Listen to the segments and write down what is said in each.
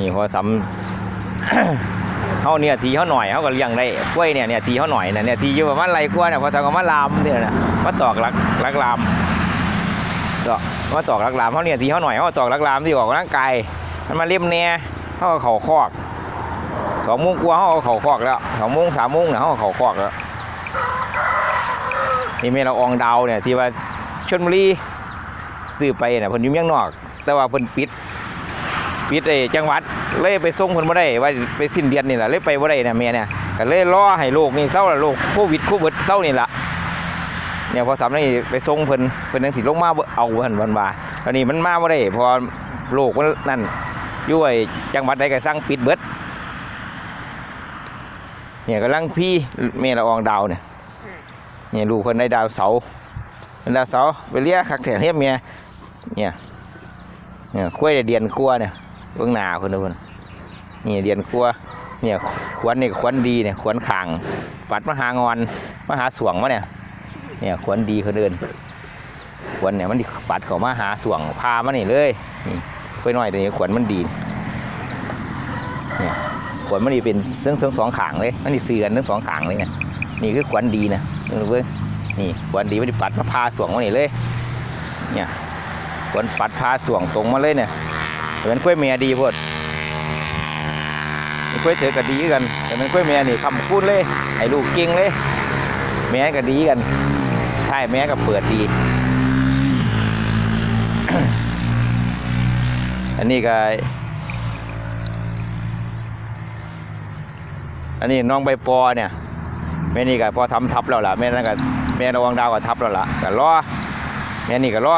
นี่พอสำเขาเนี่ยทีเขาหน่อยเขาก็เลี้ยงได้กล้วยเนี่ยเนี่ยทีเขาหน่อยนะเนี่ยทีอยู่ประมาณไรกล้วยเนี่ยพอทำก็มาลามเนี่ยนะมาตอกลักลักลามตอกมาตอกลักลามเขาเนี่ยทีเขาหน่อยเขาตอกลักลามที่ออกกำลังกายมันมาเล่มเนี่ยเขาก็เข่าคอกสองโมงกว่าเขาก็เข่าคอกแล้วสองโมงสามโมงเนี่ยเขาก็เข่าคอกแล้วนี่เมเราอองดาวเนี่ยที่ว่าชนบุรีซื้อไปเนี่ยเพิ่นอยู่เมืองนอก แต่ว่าเพิ่นปิด ปิดไอ้จังหวัดเลยไปส่งเพิ่นบ่ได้ว่าไปสิ้นเดือนนี่แหละเลยไปบ่ได้นะแม่เนี่ยก็เลยรอให้โรคนี่เศร้าละโรคโควิดโควิดเศร้านี่ล่ะเนี่ยพอสามนี่ไปส่งเพิ่นเพิ่นจังสิลงมาบ่เอาเพิ่นวันว่าตอนนี้มันมาบ่ได้พอโรคมันนั่นอยู่ไอ้จังหวัดใดก็สั่งปิดเบิดเนี่ยกำลังพี่แม่ละอองดาวเนี่ยเนี่ยลูกเพิ่นได้ดาวเสาเป็นดาวเสาไปเลี้ยคักแท้เฮียเมียเนี่ยเนี่ยคุ้ยเดือนกลัวเนี่ย เบื้องหน้าคนเดียวนี่เดียนครัวเนี่ยขวนนี่ขวนดีเนี่ยขวนขางฝัดมหางอนมหาสวงมาเนี่ยเนี่ยขวนดีเขาเดินขวนเนี่ยมันดิปัดเขามาหาสวงพามานี่เลยนี่ค่อยน้อยตัวนี้ขวนมันดีเนี่ยขวนมันดีเป็นทั้งทั้งสองขางเลยมันดิเสือกันทั้งสองขางเลยเนี่ยนี่คือขวนดีนะเว้ยนี่ขวนดีมันดิปัดมาพาสวงมานี่เลย เนี่ยขวนปัดพาสวงตรงมาเลยเนี่ย เหมือนกล้วยเมียดีโพดกล้วยเถอก็ดีกัน แต่มันกล้วยเมียนี่คำพูดเลยไอ้ลูกเก่งเลยแม่ก็ดีกันใช่แม่ก็เปิดดี อันนี้ก็อันนี้น้องใบปอเนี่ยแม่นี่ก็พอทำทับแล้วล่ะแม่นั่นก็แม่ระวังดาวก็ทับแล้วล่ะก็รอแม่นี่ก็รอ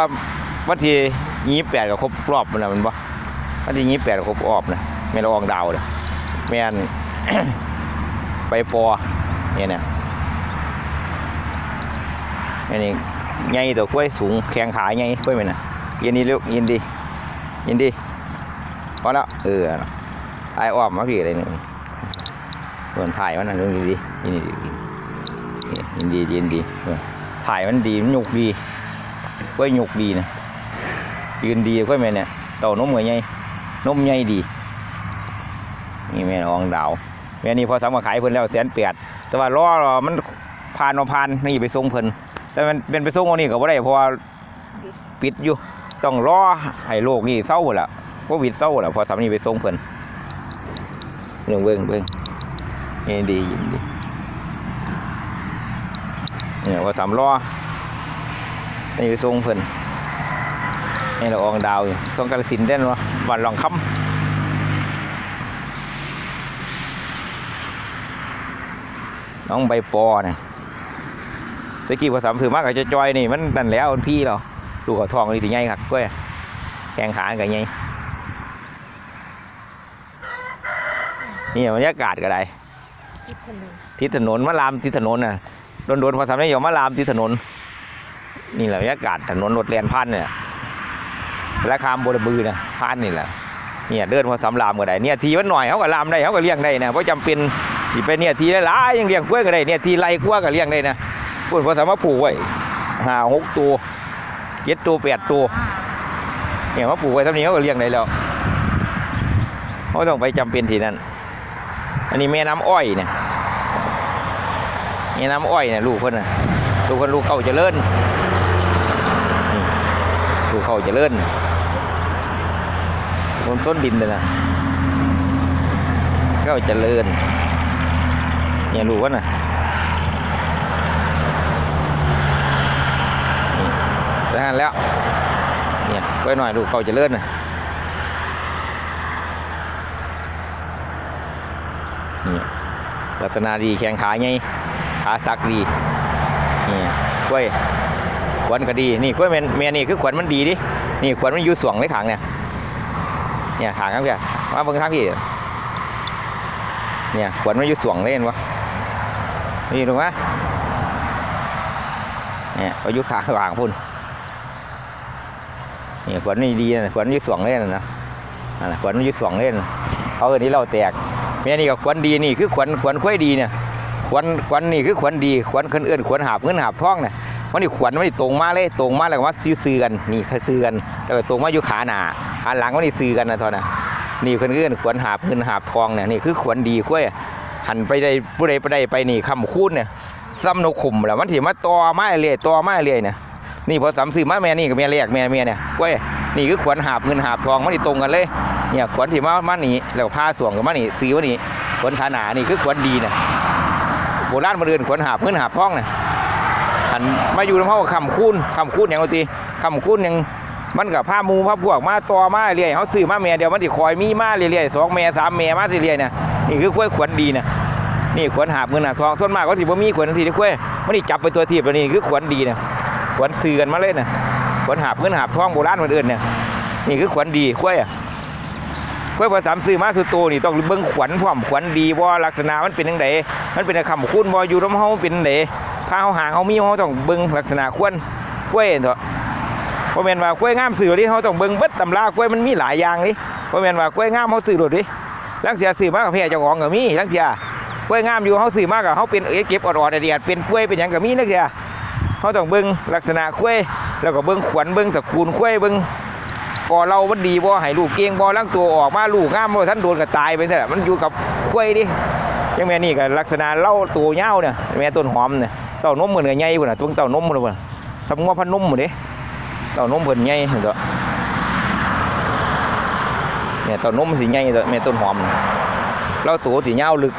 วันที่ยี่แปดก็ครบรอบมันนะมันบ่ วันที่ยี่แปดครบรอบนะแม่ละอองดาวเลยแม่นไปปอเนี่ยเนี่ยแม่นี่ใหญ่ตัวกล้วยสูงแข้งขาใหญ่กล้วยมันน่ะยินดีลูกยินดี ยินดีพอแล้วเออไออ้อมมาพี่อะไรนี่ส่วนถ่ายมันน่ะเรื่องยินดียินดียินดียินดีถ่ายมันดีมันหยุกดีกล้วยหยุกดีนะยืนดีกว่าแม่เนี่ยเต่านมเหมือนไง นมใหญ่ดี นี่แม่อองดาวแม่นี่พอทำมาขายเพิ่นแล้วแสนแปดแต่ว่ารอรอมันผ่านมาผ่านนี่ไปส่งเพิ่นแต่มันเป็นไปส่งเอานี่ก็บ่ได้เพราะว่าปิดอยู่ ต้องรอให้โรคนี่เศร้าหมดละโควิดเศร้าหมดละพอทำนี่ไปส่งเพิ่นเรื่องเบิ่งเบิ่งนี่ดียินดีเนี่ยพอทำรอนี่ไปส่งเพิ่น นี่เราอองดาวอยู่ทรงกาลสินธุ์ได้วะวันรองคำน้องใบปอเนี่ยตะกี้ภาษาถือมากกับจะจอยนี่มันนั่นแล้วพี่เราดูเขาทองนี่สิไงครับก้อยแข่งขากันไงนี่บรรยากาศก็ได้ทิศถนนมาลามทิศถนนน่ะโดนๆพอทำได้ยอมมาลามทิศถนน นี่แหละบรรยากาศถนนรถแลนพันเนี่ย สารคามบรบือนะพานนี่แหละเนี่ยเดินมาสำรามก็ได้เนี่ยทีมันหน่อยเขาก็ลามได้เขาก็เลี้ยงได้นะเพราะจำเป็นสิไปเนี่ยทีหลายยังเลี้ยงกล้วยก็ได้เนี่ยทีไรกล้วยก็เลี้ยงได้นะพูดเพราะสามารถผูกไว้ห้าหกตัวเจ็ดตัวแปดตัวเนี่ยมาปลูกไว้ท่านี้เขาก็เลี้ยงได้แล้วเขาต้องไปจำเป็นทีนั้น อันนี้แม่น้ำอ้อยเนี่ยแม่น้ำอ้อยเนี่ยลูกเพิ่นน่ะลูกเพิ่นลูกเขาจะเลิ่นนี่ลูกเขาจะเลิ่น นต้นดินเลยนะเขาเจะเลิ่นเนี่ยลูว่าน่ะนี่แล้วแล้ว เนี่ยไว้หน่อยลูเขาเจะเลิ่นน่ะนี่ลักษณะดีแข้งขาไงขาสักดี นี่กล้วยขวัญก็ดี นี่กล้วยแมนแมนนี่คือขวัญมันดีดิ นี่ขวัญมันอยู่สวงเลยขางเนี่ย เนี่ยขางครับพี่มาเบิ่งทางพี่เนี่ยขวัญมันอยู่สวงเลยเห็นปะนี่ถูกไหมเนี่ยอายู่ขาขางพุ่นนี่ขวัญนี่ดีนะขวัญมันอยู่สวงเล่นนะขวัญมันอยู่สวงเลยนเขาเอินนี้เราแตกแม่นี่ก็ขวัญดีนี่คือขวัญขวัญค่อยดีเนี่ยขวัญขวัญนี่คือขวัญดีขวัญคนอื่นขวัญหาบเงินหาบทองเนี่ยมันนี่ขวัญมันนี่ตรงมาเลยตรงมาแล้วก็มาซื้อซื้อกันนี่ซื้อกันแล้วก็ตรงมาอยู่ขาหนา ขาหลังมันนี่ซื้อกันนะทอนะนี่เพิ่นคือขวนหาบเงินหาบทองเนี่ยนี่คือขวนดีกล้วยหันไปได้ผู้ใดไปได้ไปนี่คำคูณเนี่ยซ้ำนกขุมแล้วมันสิมาต่อไม้เรื่อยต่อไม้เรื่อยเนี่ยนี่พอสามซื้อมาแม่นี่กับแม่แรกแม่เมียเนี่ยกล้วยนี่คือขวนหาบเงินหาบทองมันนี่ตรงกันเลยเนี่ยขวนที่มามานี่แล้วผ้าสวงกับมานี่ซื้อมานี่ขวนขานานี่คือขวนดีเนี่ยโบราณมาเดินขวนหาบเงินหาบทองเนี่ยหันมาอยู่ในห้อคำคูณคำคูณอย่างตีคำคูณยัง มันกับผ้ามูผ้าพวกมาต่อมาเรื่อยเขาซื้อมาแม่เดียวมันสิคอยมีมาเรื่อยๆสองแม่สามแม่มาเรื่อยๆเนี่ยนี่คือกล้วยขวัญดีนะนี่ขวัญหาบเงินหาทองส่วนมากก็สิบ่มีขวัญทังทีที่กล้วยมันนี่จับไปตัวทีบแล้วนี่คือขวัญดีนะขวัญซื้อกันมาเลยนะขวัญหาบเงินหาบทองโบราณคนอื่นเนี่ยนี่คือขวัญดีกล้วยอะกล้วยพอสามซื้อมาสุดโตนี่ต้องเบิ่งขวัญพร้อมขวัญดีว่าลักษณะมันเป็นจังไดมันเป็นคำคุณบ่อยู่นำเฮาเป็นจังไดถ้าเฮาหางเฮามีเฮาต้องเบิ่งลักษณะควรกล้วยเถอะ เพราะแม่นว่ากล้วยงามสื่อที่เขาต้องเบิ่งเบิดตำรากล้วยมันมีหลายอย่างนี่เพราะแม่นว่ากล้วยงามเขาสื่อโดดดิลังเสียสื่อมากกับแพร่เจ้าของก็มีลังเสียกล้วยงามอยู่เขาสื่อมากกับเขาเป็นเอเก็บออดๆเดียดเป็นกล้วยเป็นหยังก็มีนักเสียเขาต้องเบิ่งลักษณะกล้วย แล้วก็เบิ่งขวัญเบิ่งตระกูลกล้วยเบิ่งก่อเรามันดีบ่ให้ลูกเก่งบ่ลังตัวออกมาลูกงามบ่ท่านโดนก็ตายไปซะแล้วมันอยู่กับกล้วยดิยังแม่นี่ก็ลักษณะเล่าตัวยาเนี่ยแม่ต้นหอมเนี่ยเต้านมเหมือนกับใหญ่พุ่นน่ะตัวเต้านมพุ่นน่ะทำงัวพันนมหมดเด้ เต้านมเพิ่นใหญ่เห็นก็เนี่ยเต้านมมันสิใหญ่เด้อแม่ต้นหอมน่ะเราตัวสิยาวลึก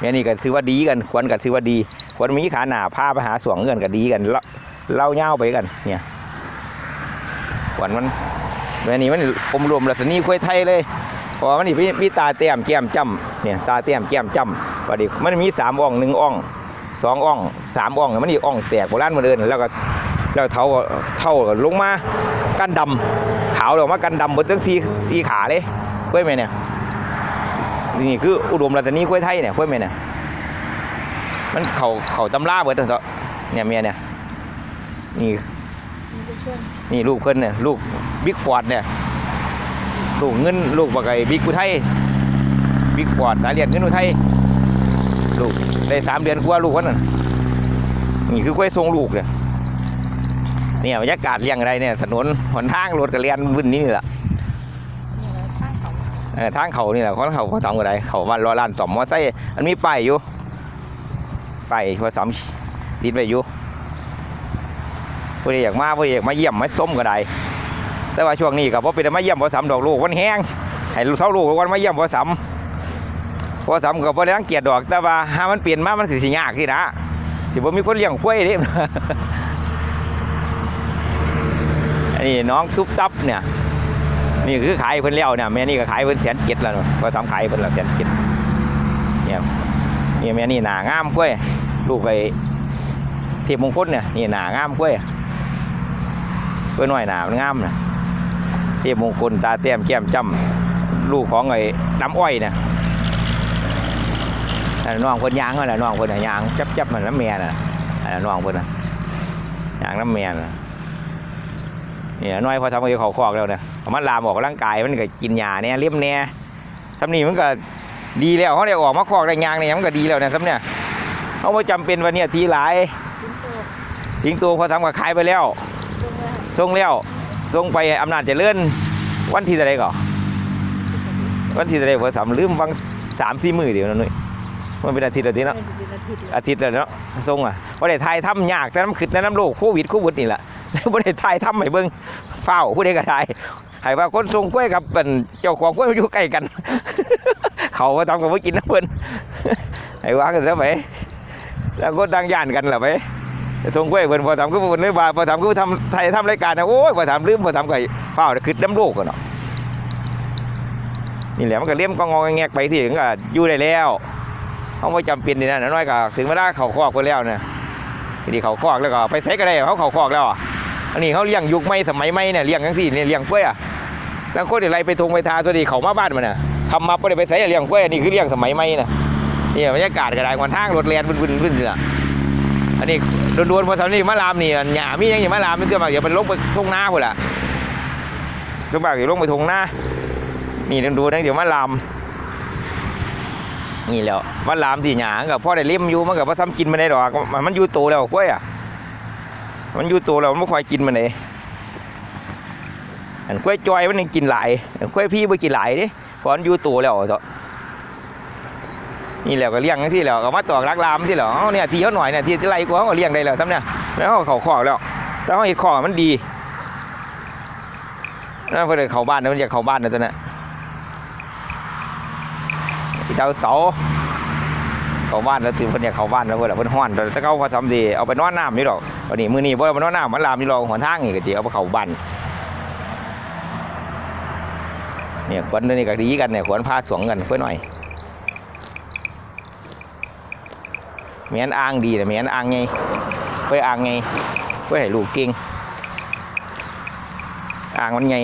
แม่นี่ก็ซื้อว่าดีกันควรกันซื้อว่าดีควรมีขาหน้าพาไปหาสวงเงินก็ดีกันเล่าเล่ายาวไปกัน เนี่ยควรมันแม่นี่มันอมรวมลักษณีควยไทยเลยพราะว่ามันนี่มีมีตาเต้มแก้มจ้ำเนี่ยตาเต้มแก้มจ้ำพอดีมันมีสามอ่องหนึ่งอ่อง สองอ่องสามอ่องมันนี่อ่องแตกโบราณมาเดินแล้วก็แล้วเท่าเท่าลงมากันดำขาวลงมากันดำบนทั้งสีสีขาเลยกล้วยไหมเนี่ยนี่คืออุดมรัตนีกล้วยไทยเนี่ยกล้วยไหมเนี่ยมันเขาเขาตำราเบิดเถอะเนี่ยเมียเนี่ยนี่นี่ลูกเพิ่นเนี่ยลูกบิ๊กฟอร์ดเนี่ยลูกเงินลูกบักไอ้บิ๊กอุทัยบิ๊กฟอร์ดสายเลียนเงินอุทัย ลูกได้สามเดือนกว่าลูกวันนั้นนี่คือกล้วยทรงลูกเนี่ยเนี่ยบรรยากาศเลี้ยงอะไรเนี่ยถนนหนทางรถกระเรียนวิ่นนี่แหละทางเขานี่แหละเขาเขาเขาทำอะไรเขาวันรอลานสอมมอไซค์มันมีป้ายอยู่ป้ายพอสมติดไว้อยู่ผู้ใดอยากมาผู้ใดอยากมาเยี่ยมมาส้มก็ได้แต่ว่าช่วงนี้กับว่าเป็นมาเยี่ยมพอสามดอกลูกวันแห้งให้ลูกเท่าลูกวันมาเยี่ยมพอสาม พอสำกับพอได้รังเกียจดอกแต่ว่าหามันเปลี่ยนมามันสิสิยากที่นะสิบ่มีคนเลี้ยงกล้วยเด้อันนี้น้องตุ๊บตับเนี่ยนี่คือขายเพิ่นแล้วเนี่ยแม่นี่ก็ขายเพิ่นแสนเจ็ดแล้วเนาะพอสำขายเพิ่นละแสนเจ็ดเนี่ยนี่แม่นี่หนางามกล้วยลูกไอ้เทพมงคลเนี่ยนี่หนางามกล้วยเพื่อนหน่อยหนามันงามนะเทพมงคลตาแต้มแก้มจ้ำลูกของไอ้น้ำอ้อยเนี่ย นนั้นองเพิ่นยางนั่นแหละน้องเพิ่นน่ะยางจับจับมันน้ำแม่น่ะน้องเพิ่นน่ะยางน้ำแม่น่ะนี่น้อยพอทำกับเขาคอกแล้วเนี่ยมันลามออกกำลังกายมันก็กินหญ้าเนี่ยเลี้ยมแน่สำนีมันก็ดีแล้วเขาได้ออกมาคอกได้ยางเนี่ยมันก็ดีแล้วเนี่ยสำเนี่ยเขาไม่จำเป็นวันนี้ทีหลายสิงโตพอทำกับขายไปแล้วส่งแล้วส่งไปอำนาจเจริญวันที่อะไรก่อนวันที่อะไรพอสามลืมบางสามสี่มือเดี๋ยวนะหนุ่ย มันเป็นอาทิตย์แล้วทีเนาะอาทิตย์แล้วเนาะทรงอะบ่ได้ถ่ายทำยากแต่น้ำขึ้นแต่น้ำโลกโควิดโควิดนี่แหละบ่ได้ถ่ายทำให้เบิ่งเฝ้าผู้ใดก็ถ่ายให้ว่าคนทรงกล้วยกับเป็นเจ้าของกล้วยมันอยู่ใกล้กัน เขาก็ทำกับว่ากินน้ำเพิ่นให้ว่ากันซะไปแล้วก็ตั้งย่านกันล่ะไปทรงกล้วยเพิ่นพอทำก็เพิ่นเลยว่าพอทำก็ทำไทยทำรายการนะโอ้ยพอทำลืมพอทำก็เฝ้าขึ้นน้ำโลกกันเนาะนี่แหละมันก็เลี้ยมก็งอแงกไปที่ถึงก็อยู่ได้แล้ว เขาไม่จำเป็นนี่นะน้อยก็ถึงเวลาเขาคอกไปแล้วเนี่ยทีนี้เขาคอกแล้วก็ไปใส่ก็ได้เขาเขาคอกแล้วอะอันนี้เขาเลี้ยงยุคใหม่สมัยใหม่เนี่ยเลี้ยงทั้งสี่เนี่ยเลี้ยงกล้วยอะแล้วคนอะไรไปทงไปทาสวัสดีเขามาบ้านมันน่ะทำมาไม่ได้ไปใส่เลี้ยงกล้วยอันนี้คือเลี้ยงสมัยใหม่น่ะนี่บรรยากาศก็ได้วันทางรถแลนบึ้นบึ้นบึ้นเลยอันนี้โดนๆพอทำนี่มะลามนี่หญ้ามีหยังอย่างมะลามมันจะมาเดี๋ยวมันลงไปทงหน้าพุ่นละลงไปเดี๋ยวลงไปทงหน้านี่โดนๆนะเดี๋ยวมะลาม นี่แล้วมันลามที่หยางกับพ่อได้เลี้ยมอยู่มันกับพ่อซ้ำกินมันได้ดอกมันมันอยู่โตแล้วกล้วยอะมันอยู่โตแล้วมันไม่ค่อยกินมันเลยอันกล้วยจอยมันยังกินหลายกล้วยพี่บ่กินหลายดิเพราะมันอยู่ตัวแล้วเถอะนี่แหละก็เลี้ยงจังซี่แหล้วก็มาตอกลักลามที่แหล้วเนี่ยทีเขาหน่อยเนี่ยทีไรกว่าเขาก็เลี้ยงได้แล้วทำเนี่ยแล้วเขาขอกแล้วแต่เขาเห็ดขอกมันดีนั่นเพื่อนเขาบ้านนะมันอยากเขาบ้านนะตัวน่ะอี ดาวเสาเขาบ้านแล้วตื่นเพิ่ยเขาบ้านแล้วเพิ่นล่ะเพิ่อนฮ้อนแต่เขาพอทำดีเอาไปนอนน้ำนี่ดอกวันนี้มือนี้บ่เอาไปนอนน้ำมันลามนี่ดอกหัวทางนี่ก็สิเอาไปเขาบ้านเนี่ยขวัญนี่ก็ดีกันเนี่ยขวัญพาสวงกันเพื่อนหน่อยเมียนอ่างดีแต่เมียนอ่างไงเพื่ออ่างไงเพื่อให้ลูกเก่งอ่างมันไง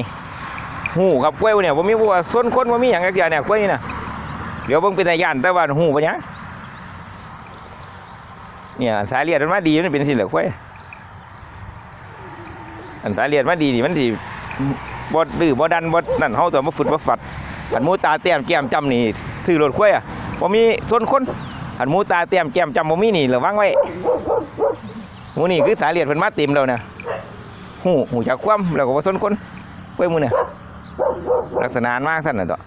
หูครับกล้วยเนี่ยผมมีบัวส้นคนผมมีอย่างเดียวเนี่ยกล้วยนี่นะ เดี๋ยวเบิ่งเป็นตาย่านแต่ว่าหูปะเนี่ยเนี่ยสายเลียดมันมาดีมันเป็นสิเหลือกล้วยอันสายเลียดมาดีนี่มันสิบดดื้อบดดันบดนั่นเฮาตัวมาฝึดมาฝัดหันมูตาเต้มแก้มจำนี่ซื้อรถคุ้ยอะบ่มีส่วนคนหันมูตาเต้มแก้มจำบ่มีนี่ระวังไว้หมูนี่คือสายเลือดเพิ่นมาเต็มแล้วนะหูหูจักความแล้วก็บ่สนคนกล้ยหมูเนี่ยลักษณะมากสั่นน่ะตัว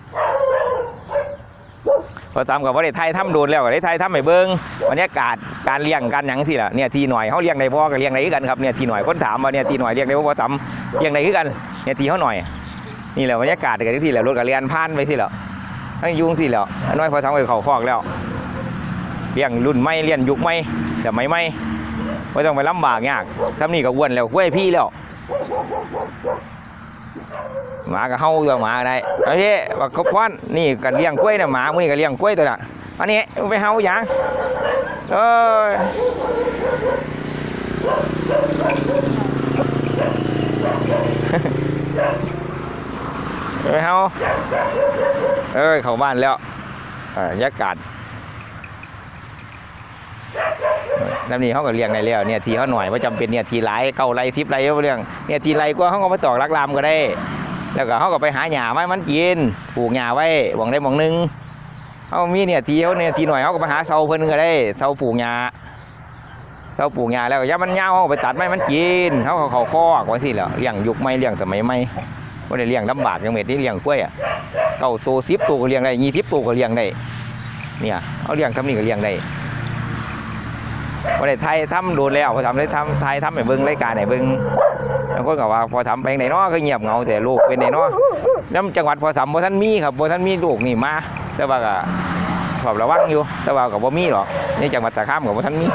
พอทำกับว่าได้ไทยทำโดนแล้วก็ได้ไทยทำให้เบิ่งบรรยากาศการเลี้ยงกันหยังสิล่ะเนี่ยทีหน่อยเฮาเลี้ยงได้บ่ก็เลี้ยงได้คือกันครับเนี่ยทีหน่อยคนถามว่าเนี่ยทีหน่อยเลี้ยงได้บ่บ่ทำเลี้ยงได้คือกันเนี่ยทีเขาหน่อย นี่แหละบรรยากาศกันที่แหละรถกับเรียนผ่านไปที่แล้วทั้งยุงสิแล้วอันน้อยพอทำไปเขาคอกแล้วเลี้ยงรุ่นไม่เลี้ยนยุคไม่แต่ไม่ไม่ไม่ต้องไปลำบากยากทำนี่ก็อ้วนแล้วกล้วยพี่แล้ว หมาก็เฮาอยู่หมาได้โอเคว่าครบพ้อนนี่ก็เลี้ยงกล้วยนะหมามื้อนี้ก็เลี้ยงกล้วยตัวน่ะอันนี้ไปเฮาหยังเอ้ยเอ้ยเฮาเอ้ยเข้าบ้านแล้วอ่าบรรยากาศน้ำนี้เขาก็เลี้ยงได้แล้วเนี่ยทีเขาหน่อยว่าจำเป็นเนี่ยทีไรเก้าไรสิบไรเอาเรื่องเนี่ยทีไรก็เขาก็มาตอกลักลามก็ได้ แล้วก็เขาก็ไปหาหญ้าไม้มันกินปลูกหญ้าไว้หวังได้หวังหนึงเขามีเนี่ยทีเขาเนี่ยทีหน่อยเขาก็ไปหาเสาเพิ่นก็ได้เสาปลูกหญ้าเสาปลูกหญ้าแล้วก็ย่ามันยาเขาไปตัดไม้มันกินเขาเขาคอกไว้สิแหล้วเลี้ยงยุคไม่เลี้ยงสมัยไม่ว่าได้เลี้ยงลำบากย่างเม็ดนี่เลี้ยงกล้วยอะเก้าตัวสิบตัวก็เลี้ยงได้ยี่สิบตัวก็เลี้ยงได้เนี่ยเอาเลี้ยงทำนี่ก็เลี้ยงได้ ว่าได้ไทยทำดนแล้วพอทำได้ทำไทยทำให้เบิ้งรายการให้เบิ้งบางคนก็ว่าพอทำไปไหนเนาะก็เงียบเงาแต่ลูกเป็นไหนเนาะน้ำจังหวัดพอทำพอท่านมีครับพอท่านมีลูกนี่มา แต่ว่าก็ขอบระวังอยู่ แต่ว่ากับบ่มีหรอกนี่จังหวัดสระขามกับพอท่านมี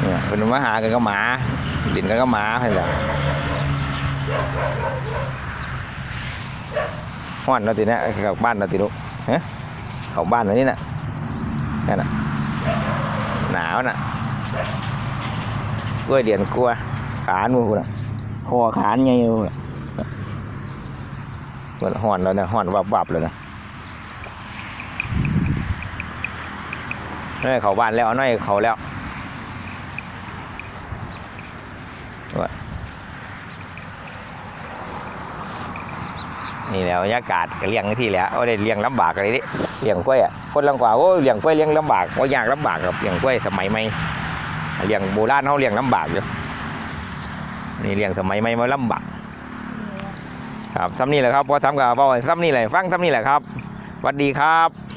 เนี่ยเป็นมาหากันก็หมาดินกันก็หมาเพื่อนแหละห้อนเราทีเนี้ยกับบ้านเราทีลูกฮะเขาบ้านเรานี่น่ะ นั่นน่ะหนาวน่ะกล้วยเดียนกลัวขานมือคุณน่ะคอขานไงอยู่น่ะมันห้อนแล้วนะห้อนวับวับเลยนะน้อยเขาบ้านแล้วน้อยเขาแล้วว่า นี่แหละบรรยากาศก็เลี้ยงที่แหล้วเอาได้เลี้ยงลำบากอะไรดิเลี้ยงกล้วยอะคนลังกว่าโอ้เลี้ยงกล้วยเลี้ยงลำบากว่ายากลำบากกับเลี้ยงกล้วยสมัยใหม่เลี้ยงโบราณเขาเลี้ยงลำบากอยู่นี่เลี้ยงสมัยใหม่มาลำบากครับซ้ำนี่แหละครับพอทำกับพอซ้ำนี่แหละฟังซ้ำนี่แหละครับสวัสดีครับ